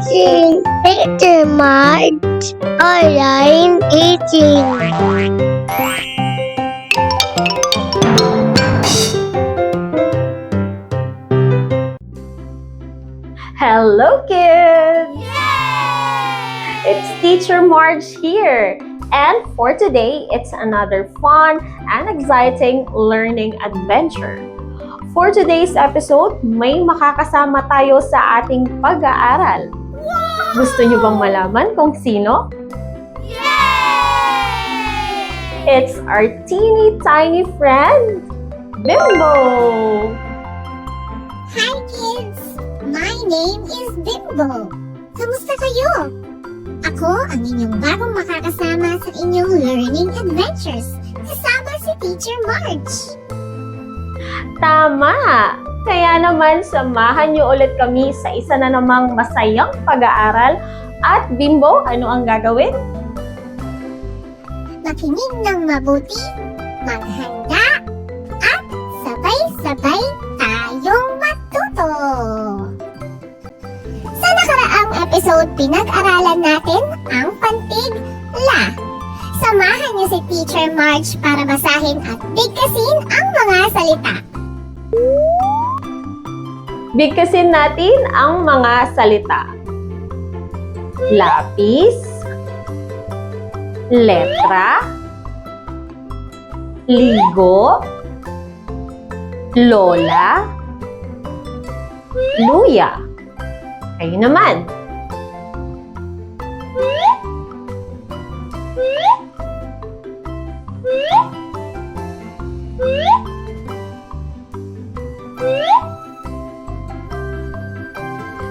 watching Picture March Online Teaching. Hello, kids! Yay! It's Teacher Marge here. And for today, it's another fun and exciting learning adventure. For today's episode, may makakasama tayo sa ating pag-aaral. Gusto niyo bang malaman kung sino? It's our teeny tiny friend, Bimbo! Hi kids! My name is Bimbo. Kamusta kayo? Ako ang inyong bagong makakasama sa inyong learning adventures kasama si Teacher March. Tama! Kaya naman, samahan niyo ulit kami sa isa na namang masayang pag-aaral. At Bimbo, ano ang gagawin? Makinig ng mabuti, maghanda, at sabay-sabay tayong matuto. Sa nakaraang episode, pinag-aralan natin ang pantig la. Samahan niyo si Teacher March para basahin at bigkasin ang mga salita. Bigkasin natin ang mga salita. Lapis, letra, ligo, lola, luya. Kayo naman.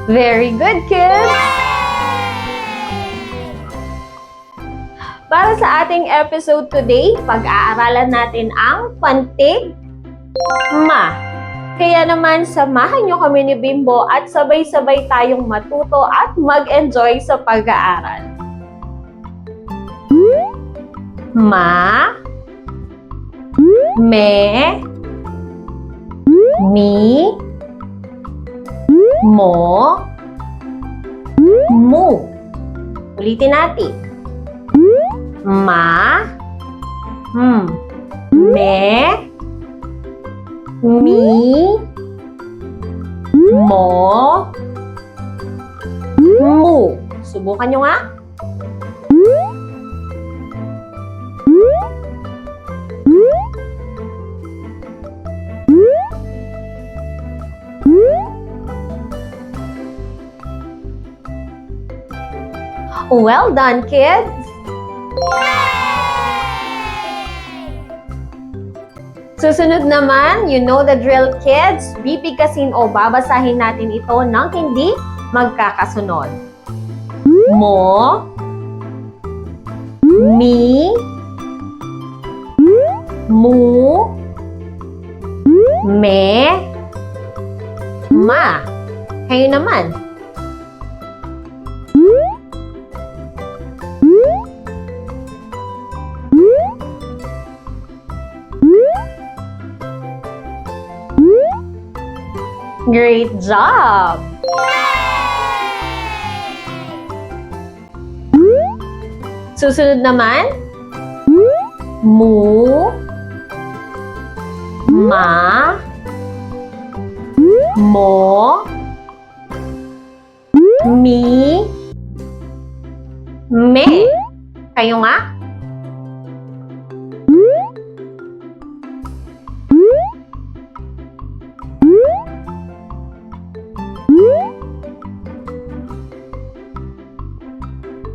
Very good, kids! Para sa ating episode today, pag-aaralan natin ang pantig ma. Kaya naman, samahan nyo kami ni Bimbo at sabay-sabay tayong matuto at mag-enjoy sa pag-aaral. Ma, me, mi, mo, mu. Ulitin natin. Ma, hmm, me, mi, mo, mu. Subukan nyo nga. Well done, kids! Susunod naman, you know the drill, kids. Bibigkasin o babasahin natin ito ng hindi magkakasunod. Mo, mi, mu, me, ma. Kayo naman. Great job! Susunod naman, mu, ma, mo, mi, me. Kayo nga?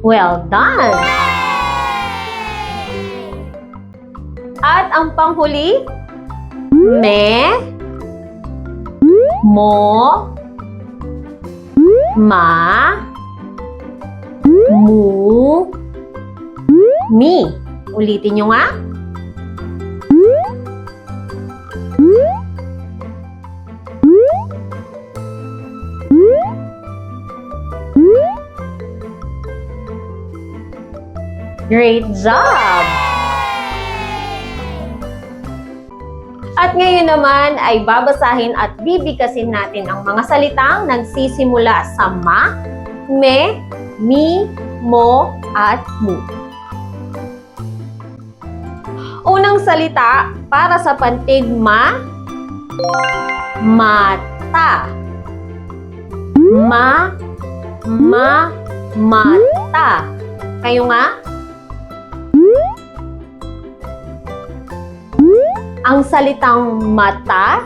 Well done! At ang panghuli, me, mo, ma, mu, mi. Ulitin nyo nga. Great job! At ngayon naman ay babasahin at bibigkasin natin ang mga salitang nagsisimula sa ma me, mi, mo, at mu. Unang salita para sa pantig ma, mata. Ma, ma, mata. Kayo nga? Ang salitang mata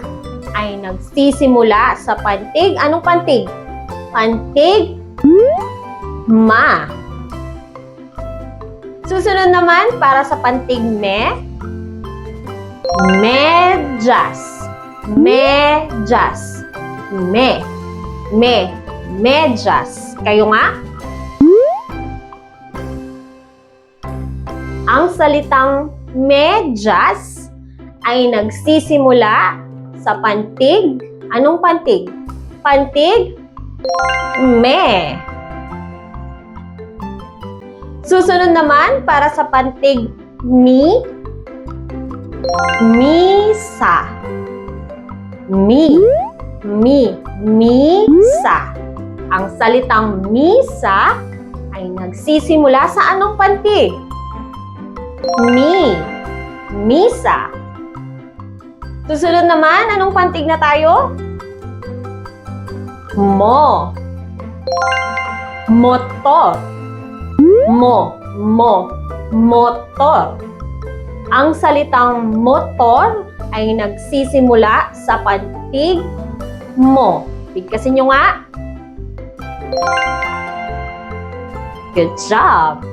ay nagsisimula sa pantig. Anong pantig? Pantig ma. Susunod naman para sa pantig me. Medyas. Medyas. Me. Me. Medyas. Kayo nga? Ang salitang medyas ay nagsisimula sa pantig. Anong pantig? Pantig me. Susunod naman para sa pantig mi. Misa. Mi. Mi. Misa. Ang salitang misa ay nagsisimula sa anong pantig? Mi. Misa. Susunod naman, anong pantig na tayo? Mo. Motor. Mo. Mo. Motor. Ang salitang motor ay nagsisimula sa pantig mo. Bigkasin nyo nga. Good job!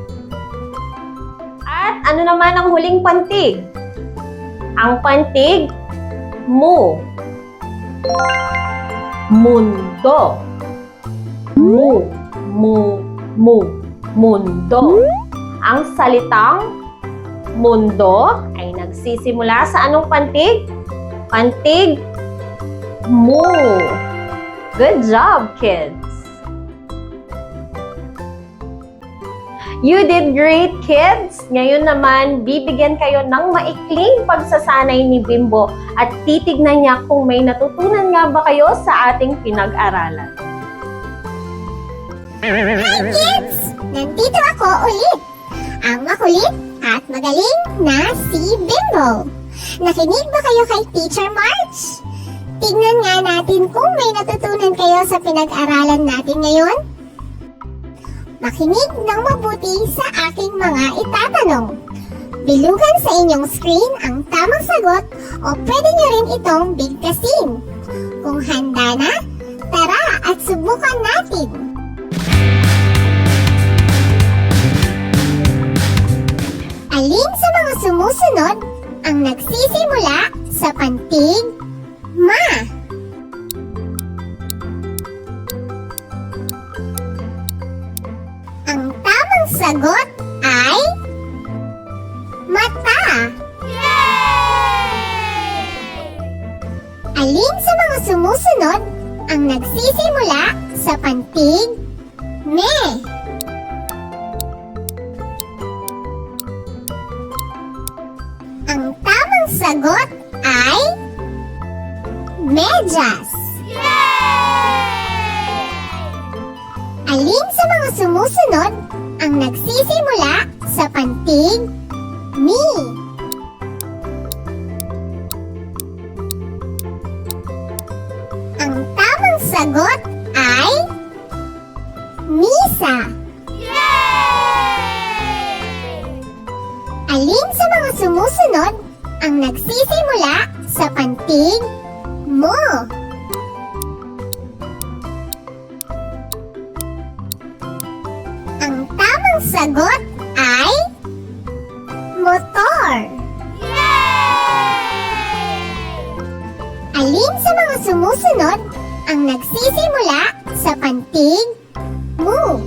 At ano naman ang huling pantig? Ang pantig mu. Mundo. Mu. Mu. Mu. Mundo. Ang salitang mundo ay nagsisimula sa anong pantig? Pantig mu. Good job, kids! You did great, kids! Ngayon naman, bibigyan kayo ng maikling pagsasanay ni Bimbo at titignan niya kung may natutunan nga ba kayo sa ating pinag-aralan. Hi kids! Nandito ako ulit! Ang makulit at magaling na si Bimbo. Nakinig ba kayo kay Teacher March? Tignan nga natin kung may natutunan kayo sa pinag-aralan natin ngayon. Makinig ng mabuti sa aking mga itatanong. Bilugan sa inyong screen ang tamang sagot o pwede nyo rin itong bigkasin. Kung handa na, tara at subukan natin! Alin sa mga sumusunod ang nagsisimula sa pantig ma? Sagot ay mata. Alin sa mga sumusunod ang nagsisimula sa pantig me? Ang tamang sagot ay medyas. Alin sa mga sumusunod ang nagsisimula sa pantig mi? Ang tamang sagot ay misa. Alin sa mga sumusunod ang nagsisimula sa pantig mo? Sagot ay motor. Alin sa mga sumusunod ang nagsisimula sa pantig mo?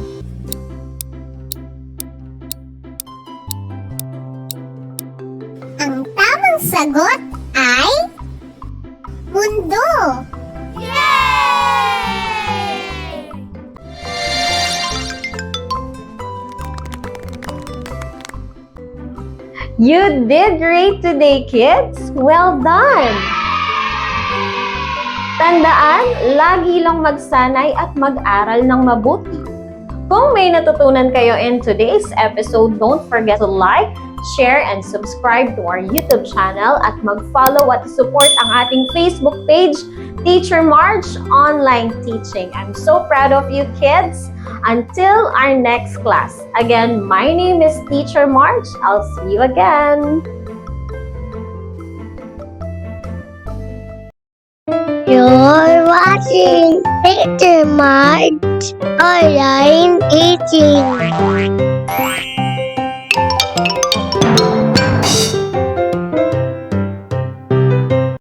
Ang tamang sagot ay mundo. You did great today, kids! Well done! Tandaan, lagi lang magsanay at mag-aral ng mabuti. Kung may natutunan kayo in today's episode, don't forget to like, share, and subscribe to our YouTube channel at mag-follow at support ang ating Facebook page, Teacher March Online Teaching. I'm so proud of you kids. Until our next class. Again, my name is Teacher March. I'll see you again. Watching Peter March Online Teaching.